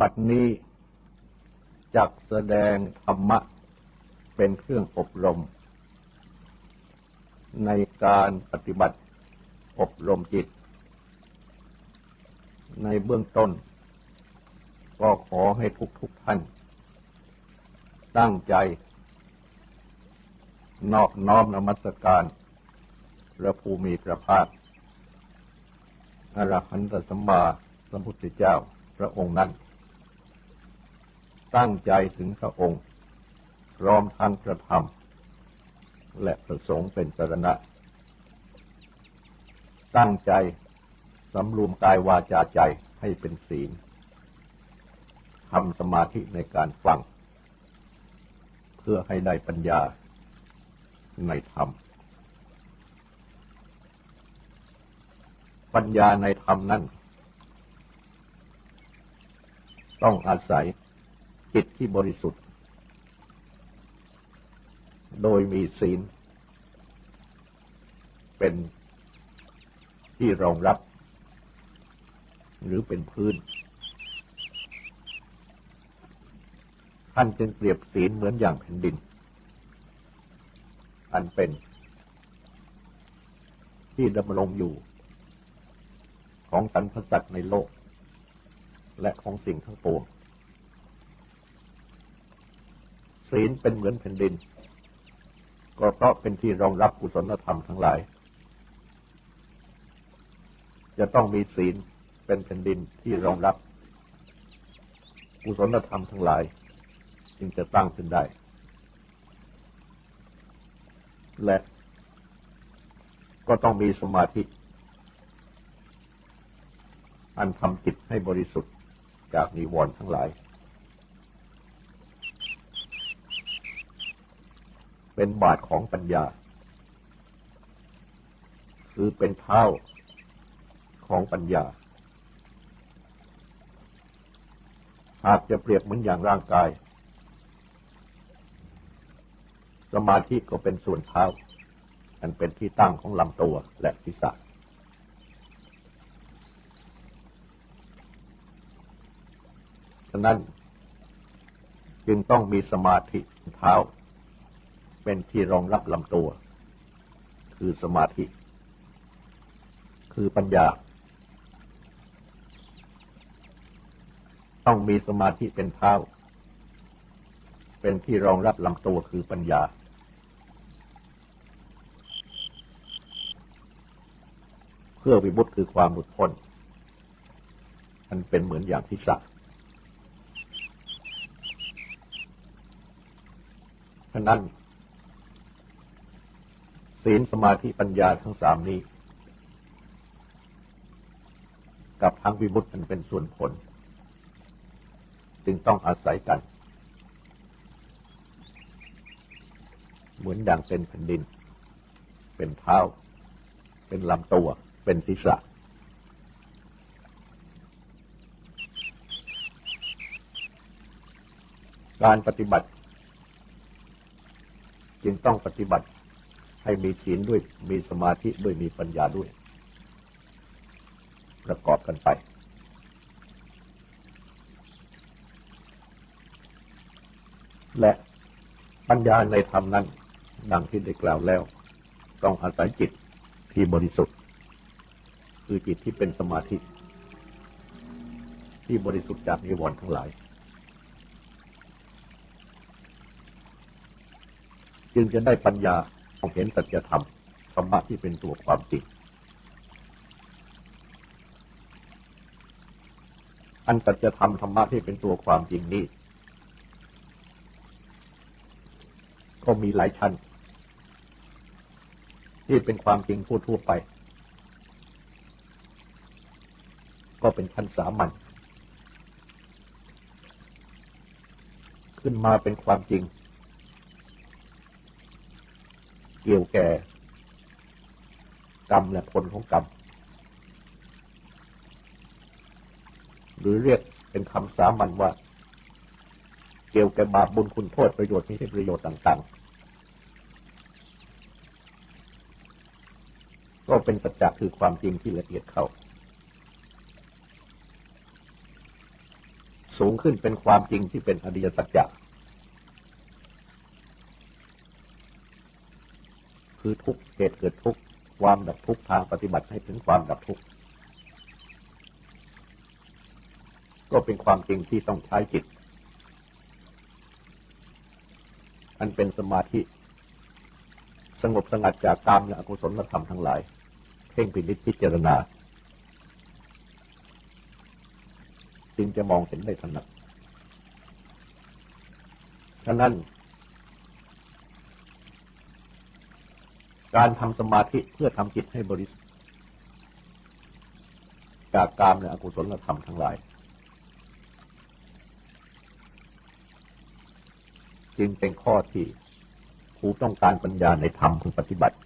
บัดนี้จักแสดงธรรมะเป็นเครื่องอบรม ในการปฏิบัติอบรมจิต ในเบื้องต้น ก็ขอให้ทุกทุกท่าน ตั้งใจ นอบน้อมนมัสการพระภูมิพระภาคอรหันตสัมมาสัมพุทธเจ้าพระองค์นั้น ตั้งใจถึงพระองค์ พร้อมทั้งพระธรรม และพระสงฆ์เป็นสรณะ ตั้งใจสำรวมกายวาจาใจให้เป็นศีลทำสมาธิในการฟัง เพื่อให้ได้ปัญญาในธรรม ปัญญาในธรรมนั้น ต้องอาศัย จิตที่บริสุทธิ์ โดยมีศีล เป็นที่รองรับ หรือเป็นพื้น ท่านจึงเปรียบศีลเหมือนอย่างแผ่นดิน อันเป็น ที่ดำรงอยู่ ของสรรพสัตว์ในโลก และของสิ่งทั้งปวง ศีลเป็นเหมือนแผ่นดิน ก็เพราะเป็นที่รองรับกุศลธรรมทั้งหลาย จะต้องมีศีลเป็นแผ่นดินที่รองรับกุศลธรรมทั้งหลาย จึงจะตั้งขึ้นได้ และก็ต้องมีสมาธิ อันทำจิตให้บริสุทธิ์จากนิวรณ์ทั้งหลาย เป็นบาทของปัญญา คือเป็นเท้าของปัญญา หากจะเปรียบเหมือนอย่างร่างกาย สมาธิก็เป็นส่วนเท้า อันเป็นที่ตั้งของลำตัวและศีรษะฉะนั้นจึงต้องมีสมาธิเท้า เป็นที่รองรับลำตัว คือสมาธิ คือปัญญา ต้องมีสมาธิเป็นเท้า เป็นที่รองรับลำตัวคือปัญญา เพื่อวิบุตคือความหลุดพ้นมันเป็นเหมือนอย่างที่สักฉะนั้น ศีลสมาธิปัญญาทั้งสามนี้ กับทั้งวิมุตติมันเป็นส่วนผล จึงต้องอาศัยกัน เหมือนอย่างเป็นแผ่นดิน เป็นเท้า เป็นลำตัว เป็นศีรษะการปฏิบัติ จึงต้องปฏิบัติ ให้มีศีลด้วยมีสมาธิด้วยมีปัญญาด้วย ประกอบกันไป และปัญญาในธรรมนั้น ดังที่ได้กล่าวแล้ว ต้องอาศัยจิตที่บริสุทธิ์ คือจิตที่เป็นสมาธิ ที่บริสุทธิ์จากนิวรณ์ทั้งหลาย จึงจะได้ปัญญา องเห็นสัจธรรมธรรมะที่เป็นตัวความจริงอันสัจธรรมธรรมะที่เป็นตัวความจริงนี้ก็มีหลายชั้น ที่เป็นความจริงพูดทั่วไป ก็เป็นชั้นสามัญขึ้นมาเป็นความจริง เกี่ยวแก่กรรมและผลของกรรม หรือเรียกเป็นคำสามัญว่า เกี่ยวแก่บาปบุญคุณโทษประโยชน์ไม่ใช่ประโยชน์ต่าง ๆ ก็เป็นประจักษ์คือความจริงที่ละเอียดเข้า สูงขึ้นเป็นความจริงที่เป็นอริยสัจจ คือทุกเหตุเกิดทุกความดับทุกทางปฏิบัติให้ถึงความดับทุกก็เป็นความจริงที่ต้องใช้จิต อันเป็นสมาธิ สงบสงัดจากกามและอกุศลธรรมทั้งหลายเพ่งพินิจพิจารณา จึงจะมองเห็นได้ถนัดฉะนั้น การทำสมาธิเพื่อทำจิตให้บริสุทธิ์จากกามและอกุศลธรรมทั้งหลาย จึงเป็นข้อที่ครูต้องการปัญญาในธรรมพึงปฏิบัติ